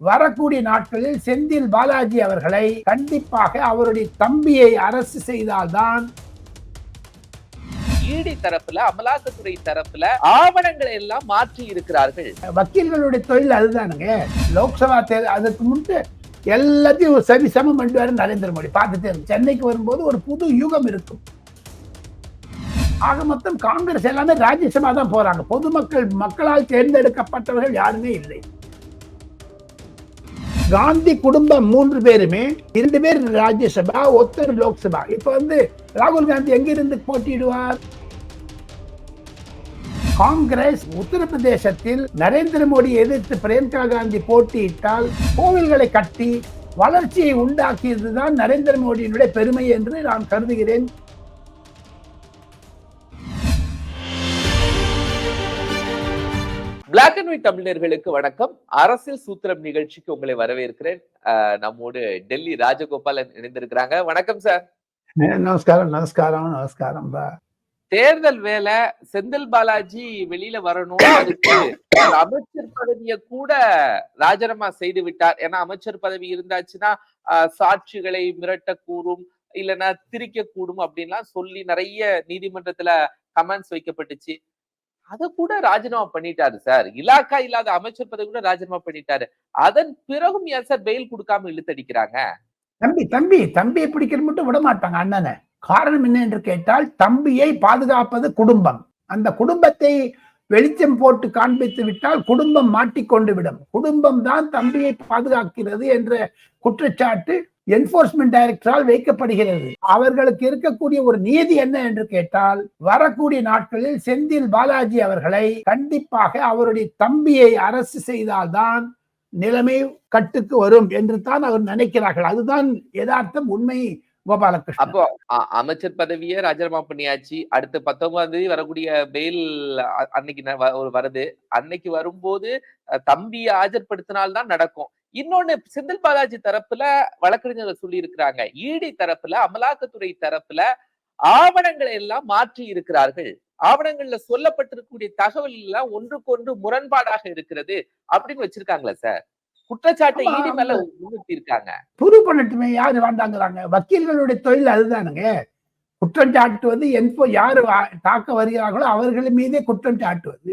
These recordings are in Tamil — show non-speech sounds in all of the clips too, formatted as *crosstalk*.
வரக்கூடிய நாட்களில் செந்தில் பாலாஜி அவர்களை கண்டிப்பாக அவருடைய தம்பியை அரசு செய்தால்தான். இடி தரப்புல அமலாக்கத்துறை தரப்புல ஆவணங்களை எல்லாம் மாற்றி இருக்கிறார்கள். வக்கீல்களுடைய தொழில் அதுதானுங்க. லோக்சபா தேர்தல் அதுக்கு முன்பு எல்லாத்தையும் சரி சமம் பண்ணுவாரு நரேந்திர மோடி. பார்த்துட்டே சென்னைக்கு வரும்போது ஒரு புது யுகம் இருக்கும். ஆக மொத்தம் காங்கிரஸ் எல்லாமே ராஜ்யசபா தான் போறாங்க. பொதுமக்கள் மக்களால் தேர்ந்தெடுக்கப்பட்டவர்கள் யாருமே இல்லை. காந்தி குடும்பம் மூன்று பேருமே இரண்டு பேர் ராஜ்யசபா ஒருத்தர் லோக்சபா. இப்ப வந்து ராகுல் காந்தி எங்கிருந்து போட்டியிடுவார்? காங்கிரஸ் உத்தரப்பிரதேசத்தில் நரேந்திர மோடி எதிர்த்து பிரியங்கா காந்தி போட்டியிட்டால் கோவில்களை கட்டி வளர்ச்சியை உண்டாக்கியதுதான் நரேந்திர மோடியினுடைய பெருமை என்று நான் கருதுகிறேன். பிளாக் அண்ட் ஒயிட் தமிழர்களுக்கு வணக்கம். அரசியல் சூத்திரம் நிகழ்ச்சிக்கு உங்களை வரவேற்கிறேன். நம்மோடு டெல்லி ராஜகோபாலன் இணைந்திருக்கிறாங்க. வணக்கம் சார். நமஸ்காரம் நமஸ்காரம் நமஸ்காரம். தேர்தல் வேலை செந்தில் பாலாஜி வெளியில வரணும். அதுக்கு அமைச்சர் பதவியை கூட ராஜினாமா செய்து விட்டார். ஏன்னா அமைச்சர் பதவி இருந்தாச்சுன்னா சாட்சிகளை மிரட்டக்கூடும் இல்லைன்னா திரிக்க கூடும் அப்படின்லாம் சொல்லி நிறைய நீதிமன்றத்துல கமெண்ட்ஸ் வைக்கப்பட்டுச்சு. அதை கூட ராஜினாமா பண்ணிட்டாரு சார். இலாக்கா இல்லாத அமைச்சர் பதவி கூட ராஜினாமா பண்ணிட்டாரு. அதன் பிறகும் ஏன் சார் பெயில் கொடுக்காம இழுத்தடிக்கிறாங்க? தம்பி தம்பி தம்பியை பிடிக்கிற மட்டும் விட மாட்டாங்க அண்ணனை. காரணம் என்ன என்று கேட்டால் தம்பியை பாதுகாப்பது குடும்பம். அந்த குடும்பத்தை வெளிச்சம் போட்டு காண்பித்து விட்டால் குடும்பம் மாட்டிக்கொண்டு விடும். குடும்பம் தான் தம்பியை பாதுகாக்கிறது என்ற குற்றச்சாட்டு என்போர்ஸ்மெண்ட் டைரக்டரால் வைக்கப்படுகிறது. அவர்களுக்கு இருக்கக்கூடிய ஒரு நீதி என்ன என்று கேட்டால் வரக்கூடிய நாட்களில் செந்தில் பாலாஜி அவர்களை கண்டிப்பாக அவருடைய தம்பியை அரசு செய்தால்தான் நிலைமை கட்டுக்கு வரும் என்று தான் அவர் நினைக்கிறார்கள். அதுதான் யதார்த்தம் உண்மை கோபாலகிருஷ்ணன். அப்போ அமைச்சர் பதவியே ராஜினாமா பண்ணியாச்சு அடுத்த பத்தொன்பதாம் தேதி வரக்கூடிய பெயில் அன்னைக்கு வருது. அன்னைக்கு வரும்போது தம்பியை ஆஜர்படுத்தினால்தான் நடக்கும். இன்னொன்னு செந்தில் பாலாஜி தரப்புல வழக்கறிஞர்கள் சொல்லி இருக்கிறாங்க இடி தரப்புல அமலாக்கத்துறை தரப்புல ஆவணங்களை எல்லாம் மாற்றி இருக்கிறார்கள். ஆவணங்கள்ல சொல்லப்பட்டிருக்கக்கூடிய தகவல் எல்லாம் ஒன்றுக்கொன்று முரண்பாடாக இருக்கிறது அப்படின்னு வச்சிருக்காங்களே சார். குற்றச்சாட்டை ஈடி மேல இருக்காங்க புது பண்ணட்டுமே யாரு வேண்டாங்கிறாங்க வக்கீல்களுடைய தொழில் அதுதானுங்க. குற்றம் சாட்டுவது என்போ யாரு தாக்க வருகிறார்களோ அவர்கள் மீதே குற்றம் சாட்டுவது.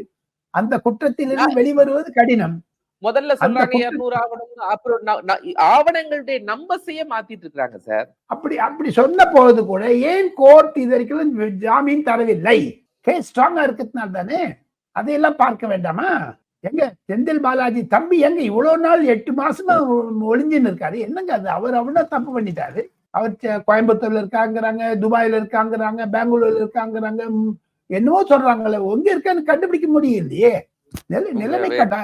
அந்த குற்றத்திலிருந்து வெளிவருவது கடினம். முதல்ல குற்ற- இருநூறு ஆவணம் அப்புறம் ஆவணங்களுடைய நம்பர்ஸையே மாத்திட்டு இருக்காங்க சார். அப்படி அப்படி சொன்ன போது கூட ஏன் கோர்ட் இது வரைக்கும் ஜாமீன் தரவில்லை? கேஸ் ஸ்ட்ராங்கா இருக்கிறதுனால தானே. அதையெல்லாம் பார்க்க வேண்டாமா? எங்க செந்தில் பாலாஜி தம்பி எங்க இவ்வளவு நாள் எட்டு மாசமா ஒளிஞ்சுன்னு இருக்காரு? என்னங்க அது? அவர் அவனா தப்பு பண்ணிட்டாரு. அவர் கோயம்புத்தூர்ல இருக்காங்கிறாங்க துபாயில இருக்காங்கிறாங்க பெங்களூர்ல இருக்காங்கிறாங்க என்னவோ சொல்றாங்களே எங்க இருக்கான்னு கண்டுபிடிக்க முடியலையே. நிலை நிலைமை கட்ட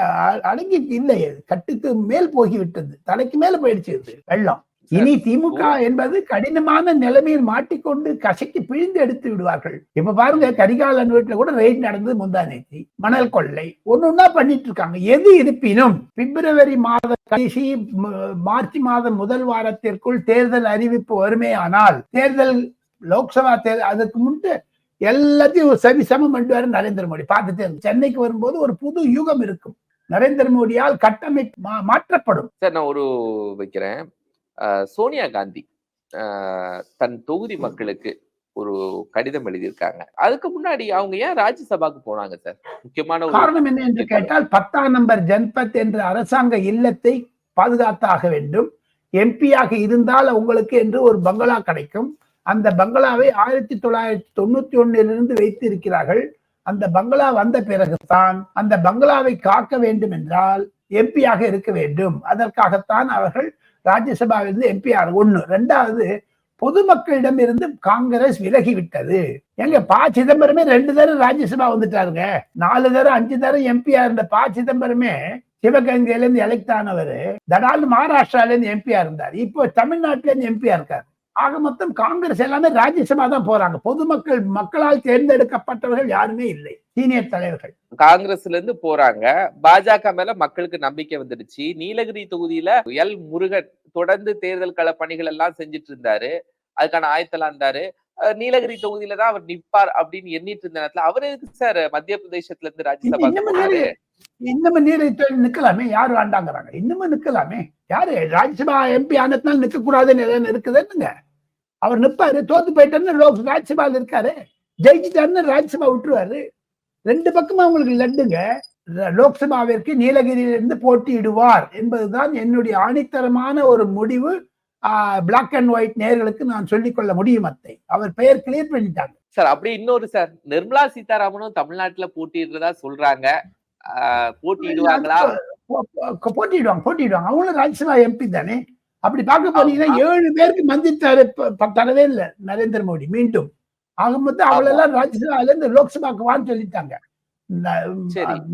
அடங்கி இல்லை கட்டுக்கு மேல் போகிவிட்டது. தலைக்கு மேல போயிடுச்சு வெள்ளம். இனி திமுக என்பது கடினமான நிலைமையில் மாட்டிக்கொண்டு கசக்கி பிழிந்து எடுத்து விடுவார்கள். இப்ப பாருங்க கரிகாலன் வீட்டுல கூட ரெய்ட் நடந்தது முந்தானேத்தி மணல் கொள்ளை. ஒன்னொன்னா பண்ணிட்டு இருக்காங்க. எது இருப்பினும் பிப்ரவரி மாத கடைசி மார்ச் மாதம் முதல் வாரத்திற்குள் தேர்தல் அறிவிப்பு வருமேயானால் தேர்தல் லோக்சபா தேர்தல் அதுக்கு முன்பு எல்லாத்தையும் சரி சமம் பண்ணுவாரு நரேந்திர மோடி. பார்த்துட்டே சென்னைக்கு வரும்போது ஒரு புது யுகம் இருக்கும். நரேந்திர மோடியால் கட்டமைப்பு மா- மாற்றப்படும். சார் நான் ஒரு வைக்கிறேன். சோனியா காந்தி தன் தொகுதி மக்களுக்கு ஒரு கடிதம் எழுதியிருக்காங்க. அதுக்கு முன்னாடி அவங்க ஏன் ராஜ்யசபாக்கு போனாங்க சார்? முக்கியமான காரணம் என்ன என்று கேட்டால் பத்தாம் நம்பர் ஜன்பத் என்ற அரசாங்க இல்லத்தை பாதுகாத்தாக வேண்டும். எம்பியாக இருந்தால் உங்களுக்கு என்று ஒரு பங்களா கிடைக்கும். அந்த பங்களாவை ஆயிரத்தி தொள்ளாயிரத்தி தொண்ணூத்தி ஒன்னிலிருந்து வைத்து இருக்கிறார்கள் அந்த பங்களா வந்த பிறகுதான் அந்த பங்களாவை காக்க வேண்டும் என்றால் எம்பியாக இருக்க வேண்டும். அதற்காகத்தான் அவர்கள் ராஜ்யசபாவிலிருந்து எம்பி ஒன்று ரெண்டாவது பொதுமக்களிடம் இருந்து காங்கிரஸ் விலகி விட்டது எங்க ப சிதம்பரமே ரெண்டு தடவை ராஜ்யசபா வந்துட்டாருங்க. நாலு தரம் அஞ்சு தடவை எம்பியா இருந்த ப சிதம்பரமே சிவகங்கையில இருந்து எலெக்ட் ஆனவர். தடால் மகாராஷ்டிரால இருந்து எம்பியா இருந்தார். இப்போ தமிழ்நாட்டில இருந்து எம்பியா இருக்காரு. ஆக மொத்தம் காங்கிரஸ் எல்லாமே ராஜ்யசபா தான் போறாங்க. பொதுமக்கள் மக்களால் தேர்ந்தெடுக்கப்பட்டவர்கள் யாருமே இல்லை. சீனியர் தலைவர்கள். காங்கிரஸ்ல இருந்து போறாங்க. பாஜக மேல மக்களுக்கு நம்பிக்கை வந்துடுச்சு. நீலகிரி தொகுதியில எல் முருகன் தொடர்ந்து தேர்தல் கள பணிகள் எல்லாம் செஞ்சுட்டு இருந்தாரு. அதுக்கான ஆயத்தெல்லாம் இருந்தாரு. நீலகிரி தொகுதியில தான் அவர் நிப்பார் அப்படின்னு எண்ணிட்டு இருந்த நேரத்துல அவர் எதுக்கு சார் மத்திய பிரதேசத்துல இருந்து ராஜ்யசபா இன்னமும் நீரை நிக்கலாமே. யார் வேண்டாங்கிறாங்க இன்னமும் நிக்கலாமே. யாரு? ராஜ்யசபா எம்பி ஆனதுனால நிக்க கூடாதுன்னு இருக்குதுன்னுங்க அவர் நிப்பாரு தோத்து போயிட்டாருன்னு லோக் ராஜ்யசபால இருக்காரு. ஜெயிச்சிட்டாருன்னு ராஜ்யசபா விட்டுருவாரு. ரெண்டு பக்கமும் அவங்களுக்கு லட்டுங்க. ர- லோக்சபாவிற்கு நீலகிரியிலிருந்து போட்டியிடுவார் என்பதுதான் என்னுடைய ஆணித்தரமான ஒரு முடிவு. பிளாக் அண்ட் ஒயிட் நேர்களுக்கு நான் சொல்லிக்கொள்ள முடியும் அத்தை. அவர் பெயர் கிளியர் பண்ணிட்டாங்க. சார் அப்படி இன்னொரு சார் நிர்மலா சீதாராமனும் தமிழ்நாட்டுல போட்டியிடுறதா சொல்றாங்க. போட்டியிடுவாங்களா? போட்டியிடுவாங்க போட்டியிடுவாங்க அவங்களும் ராஜ்யசபா எம்பி தானே. அப்படி பார்க்க போனீங்கன்னா ஏழு பேருக்கு மந்திரி தரவே இல்லை நரேந்திர மோடி மீண்டும். ஆக மொத்தம் அவளெல்லாம் ராஜ்யசபால இருந்து லோக்சபாக்கு வான்னு சொல்லிட்டாங்க.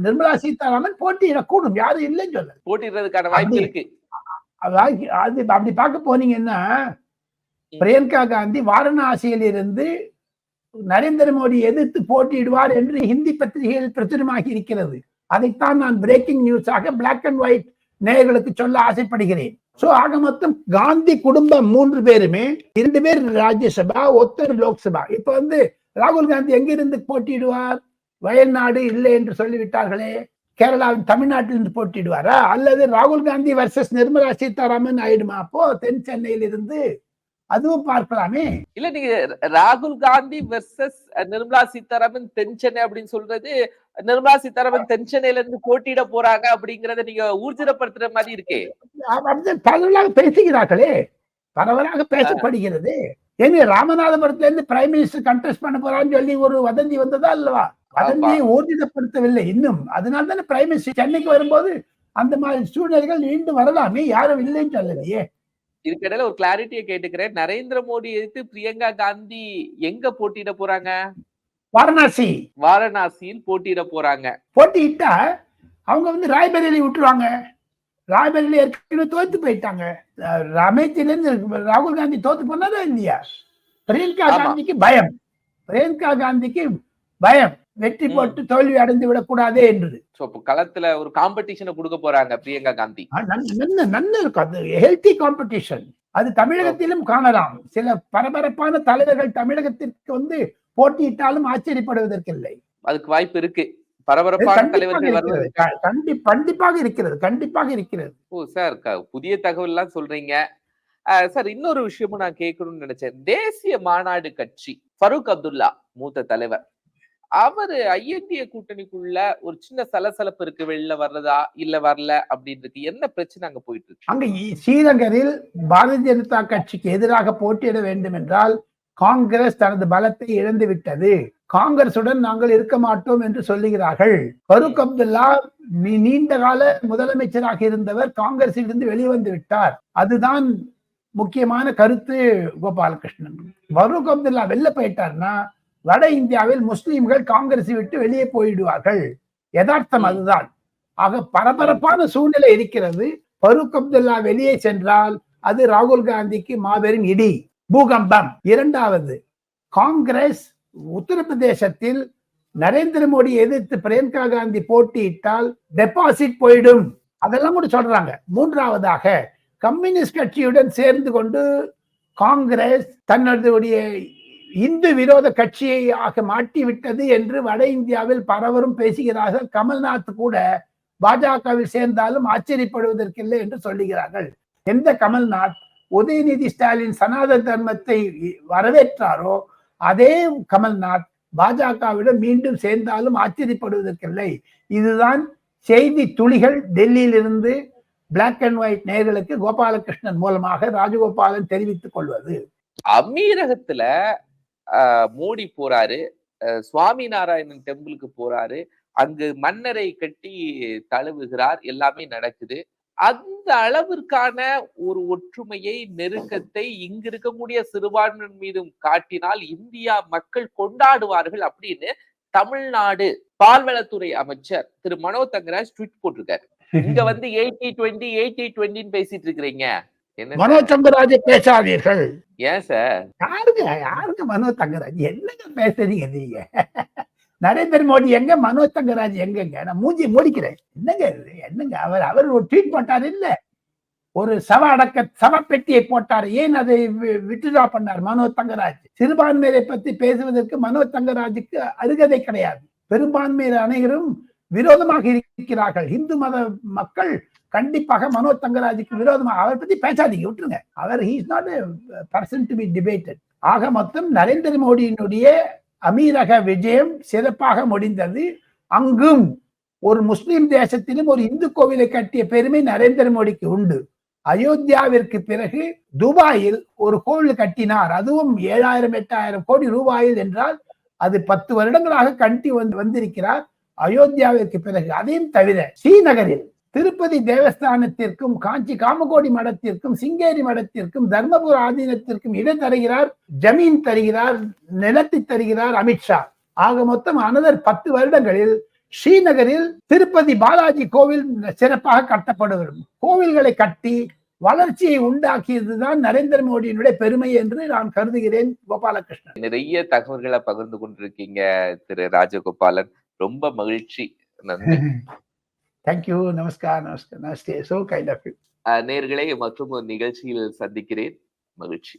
நிர்மலா சீதாராமன் போட்டியிடக்கூடும் யாரும் இல்லைன்னு சொல்ல போட்டியிடுறதுக்கான வாய்ப்பு இருக்கு. அது அப்படி பார்க்க போனீங்கன்னா பிரியங்கா காந்தி வாரணாசியில் இருந்து நரேந்திர மோடி எதிர்த்து போட்டியிடுவார் என்று ஹிந்தி பத்திரிகையில் பிரசுரமாகி இருக்கிறது. அதைத்தான் நான் பிரேக்கிங் நியூஸாக பிளாக் அண்ட் ஒயிட் நேயர்களுக்கு சொல்ல ஆசைப்படுகிறேன். சோ ஆக மொத்தம் காந்தி குடும்பம் மூன்று பேருமே இரண்டு பேர் ராஜ்யசபா ஒருத்தர் லோக்சபா. இப்ப வந்து ராகுல் காந்தி எங்கிருந்து போட்டியிடுவார்? வயல்நாடு இல்லை என்று சொல்லிவிட்டார்களே. கேரளாவின் தமிழ்நாட்டிலிருந்து போட்டியிடுவாரா? அல்லது ராகுல் காந்தி வர்சஸ் நிர்மலா சீதாராமன் ஆயிடுமா? அப்போ தென் சென்னையில் இருந்து அதுவும் பார்க்கலாமே. இல்ல நீங்க ராகுல் காந்தி வெர்சஸ் நிர்மலா சீதாராமன் சென்னை அப்படின்னு சொல்றது நிர்மலா சீதாராமன் சென்னையில இருந்து போட்டியிட போறாங்க அப்படிங்கறத நீங்க ஊர்ஜிதப்படுத்துற மாதிரி இருக்கே. பரவலாக பேசுகிறார்களே. பரவலாக பேசப்படுகிறது. ஏங்க ராமநாதபுரத்துல இருந்து பிரைம் மினிஸ்டர் கண்டெஸ்ட் பண்ண போறான்னு சொல்லி ஒரு வதந்தி வந்ததா அல்லவா? வதந்தியை ஊர்ஜிதப்படுத்தவில்லை இன்னும். அதனால தானே பிரைம் மினிஸ்டர் சென்னைக்கு வரும்போது அந்த மாதிரி சூழ்நிலைகள் மீண்டும் வரலாமே. யாரும் இல்லைன்னு சொல்லலையே. இதுக்கிடையில ஒரு கிளாரிட்டியை கேட்டுக்கிறேன். நரேந்திர மோடி எதிர்த்து பிரியங்கா காந்தி எங்க போட்டியிட போறாங்க? வாரணாசி. வாரணாசியில் போட்டியிட போறாங்க. போட்டியிட்டா அவங்க வந்து ராய்பரேலி விட்டுருவாங்க. ராய்பரேலி ஏற்கனவே தோத்து போயிட்டாங்க. இருந்து ராகுல் காந்தி தோத்து போனதா இல்லையா? பிரியங்கா. காந்திக்கு பயம். பிரியங்கா காந்திக்கு பயம். வெற்றி. போட்டு தோல்வி அடைந்து விடக்கூடாதே என்று சோ இப்போ களத்துல ஒரு காம்படிஷனை கொடுக்க போறாங்க பிரியங்கா காந்தி. நன்ன இருக்கும் அது ஹெல்த்தி காம்படிஷன் அது தமிழகத்திலும் காணலாம். சில பரபரப்பான தலைவர்கள் தமிழகத்திற்கு வந்து போட்டியிட்டாலும் ஆச்சரியப்படுவதற்கில்லை. அதுக்கு வாய்ப்பு இருக்கு. பரபரப்பான தலைவர்கள் வருவது கண்டிப்பாக இருக்கிறது. கண்டிப்பாக இருக்கிறது. ஓ சார் புதிய தகவல் எல்லாம் சொல்றீங்க சார் இன்னொரு விஷயமும் நான் கேட்கணும்னு நினைச்சேன். தேசிய மாநாடு கட்சி ஃபரூக் அப்துல்லா மூத்த தலைவர். அவரு ஐஎன்டிஏ கூட்டணிக்குள்ள ஒரு சின்ன சலசலப்பு இருக்கு. வெளில வர்றதா இல்ல வரல அப்படின்றது என்ன பிரச்சனை அங்க போயிட்டு இருக்கு அங்க இ- ஸ்ரீநகரில் பாரதிய ஜனதா கட்சிக்கு எதிராக போட்டியிட வேண்டும் என்றால் காங்கிரஸ் தனது பலத்தை இழந்து விட்டது. காங்கிரசுடன் நாங்கள் இருக்க மாட்டோம் என்று சொல்லுகிறார்கள். ஃபரூக் அப்துல்லா நீ- நீண்ட கால முதலமைச்சராக இருந்தவர் காங்கிரஸில் இருந்து வெளிவந்து விட்டார். அதுதான் முக்கியமான கருத்து கோபாலகிருஷ்ணன். ஃபரூக் அப்துல்லா வெளில போயிட்டார்னா வட இந்தியாவில் முஸ்லிம்கள் காங்கிரஸை விட்டு வெளியே போயிடுவார்கள். யதார்த்தம். அதுதான். ஆக பரபரப்பான சூழ்நிலை இருக்கிறது. ஃபரூக் அப்துல்லா வெளியே சென்றால் அது ராகுல் காந்திக்கு மாபெரும் இடி. பூகம்பம். இரண்டாவது காங்கிரஸ் உத்தரப்பிரதேசத்தில் நரேந்திர மோடி எதிர்த்து பிரியங்கா காந்தி போட்டியிட்டால் டெபாசிட் போயிடும். அதெல்லாம் கூட சொல்றாங்க. மூன்றாவதாக கம்யூனிஸ்ட் கட்சியுடன் சேர்ந்து கொண்டு காங்கிரஸ் தன்னுடைய இந்து விரோத கட்சியை ஆக மாட்டி விட்டது என்று வட இந்தியாவில் பரவரும் பேசுகிறார்கள். கமல்நாத் கூட பாஜகவில் சேர்ந்தாலும் ஆச்சரியப்படுவதற்கில்லை என்று சொல்லுகிறார்கள். எந்த கமல்நாத் உதயநிதி ஸ்டாலின் சனாதன தர்மத்தை வரவேற்றாரோ அதே கமல்நாத் பாஜகவிடம் மீண்டும் சேர்ந்தாலும் ஆச்சரியப்படுவதற்கில்லை. இதுதான் செய்தி துளிகள் டெல்லியிலிருந்து பிளாக் அண்ட் ஒயிட் நேர்களுக்கு கோபாலகிருஷ்ணன் மூலமாக ராஜகோபாலன் தெரிவித்துக் கொள்வது. அமீரகத்துல மோடி போறாரு. சுவாமி நாராயணன் டெம்பிளுக்கு போறாரு. அங்கு மன்னரை கட்டி தழுவுகிறார். எல்லாமே நடக்குது. அந்த அளவிற்கான ஒரு ஒற்றுமையை நெருக்கத்தை இங்க இருக்கக்கூடிய சிறுபான்மையின் மீதும் காட்டினால் இந்தியா மக்கள் கொண்டாடுவார்கள் அப்படின்னு தமிழ்நாடு பால்வளத்துறை அமைச்சர் திரு மனோ தங்கராஜ் ட்வீட் போட்டிருக்காரு. இங்க வந்து எயிட்டி டுவெண்ட்டி எயிட்டி டுவெண்ட்டின்னு பேசிட்டு இருக்கிறீங்க. மனோ தங்கராஜை பேசாதீர்கள். ஏன் சார்? யாருங்க? யாருங்க மனோ தங்கராஜ் என்னங்க பேசுறீங்க நீங்க? நரேந்திர மோடி எங்க? மனோ தங்கராஜ் எங்கங்க? நான் மூஞ்சி மூடிக்கிறேன். என்னங்க? என்னங்க? அவர் அவர் ஒரு ட்வீட் போட்டார் இல்ல? ஒரு சவ அடக்க சவ பெட்டியை போட்டார். ஏன் அதை விட்டுடா பண்ணார் மனோ தங்கராஜ் சிறுபான்மையரை பத்தி பேசுவதற்கு மனோ தங்கராஜுக்கு அருகதை கிடையாது. பெரும்பான்மையர் அனைவரும் விரோதமாக இருக்கிறார்கள். இந்து மத மக்கள் கண்டிப்பாக மனோ தங்கராஜுக்கு விரோதமாக அவர் பத்தி பேசாதீங்க விட்டுருங்க. அவர் he's not person to be debated ஆக மொத்தம் நரேந்திர மோடியினுடைய அமீரக விஜயம் சிறப்பாக முடிந்தது. அங்கும் ஒரு முஸ்லிம் தேசத்திலும் ஒரு இந்து கோவிலை கட்டிய பெருமை நரேந்திர மோடிக்கு உண்டு. அயோத்தியாவிற்கு பிறகு துபாயில் ஒரு கோவில் கட்டினார். அதுவும் ஏழாயிரம் எட்டாயிரம் கோடி ரூபாயில் என்றால் அது பத்து வருடங்களாக கட்டி வந்து வந்திருக்கிறார். அயோத்தியாவிற்கு பிறகு அதையும் தவிர ஸ்ரீநகரில் திருப்பதி தேவஸ்தானத்திற்கும் காஞ்சி காமகோடி மடத்திற்கும் சிங்கேரி மடத்திற்கும் தர்மபுர ஆதீனத்திற்கும் இடம் தருகிறார் ஜமீன் தருகிறார் நிலத்தை தருகிறார் அமித்ஷா ஆக மொத்தம் அனதர் பத்து வருடங்களில் ஸ்ரீநகரில் திருப்பதி பாலாஜி கோவில் சிறப்பாக கட்டப்படும் கோவில்களை கட்டி வளர்ச்சியை உண்டாக்கியதுதான் நரேந்திர மோடியினுடைய பெருமை என்று நான் கருதுகிறேன் கோபாலகிருஷ்ணன். நிறைய தகவல்களை பகிர்ந்து கொண்டிருக்கீங்க திரு ராஜகோபாலன். ரொம்ப மகிழ்ச்சி. நன்றி. *laughs* தேங்க்யூ நமஸ்கார் நமஸ்கார் நமஸ்தே சோ கைண்ட் ஆஃப் யூ நேர்களை மற்றும் ஒரு நிகழ்ச்சியில் சந்திக்கிறேன். மகிழ்ச்சி.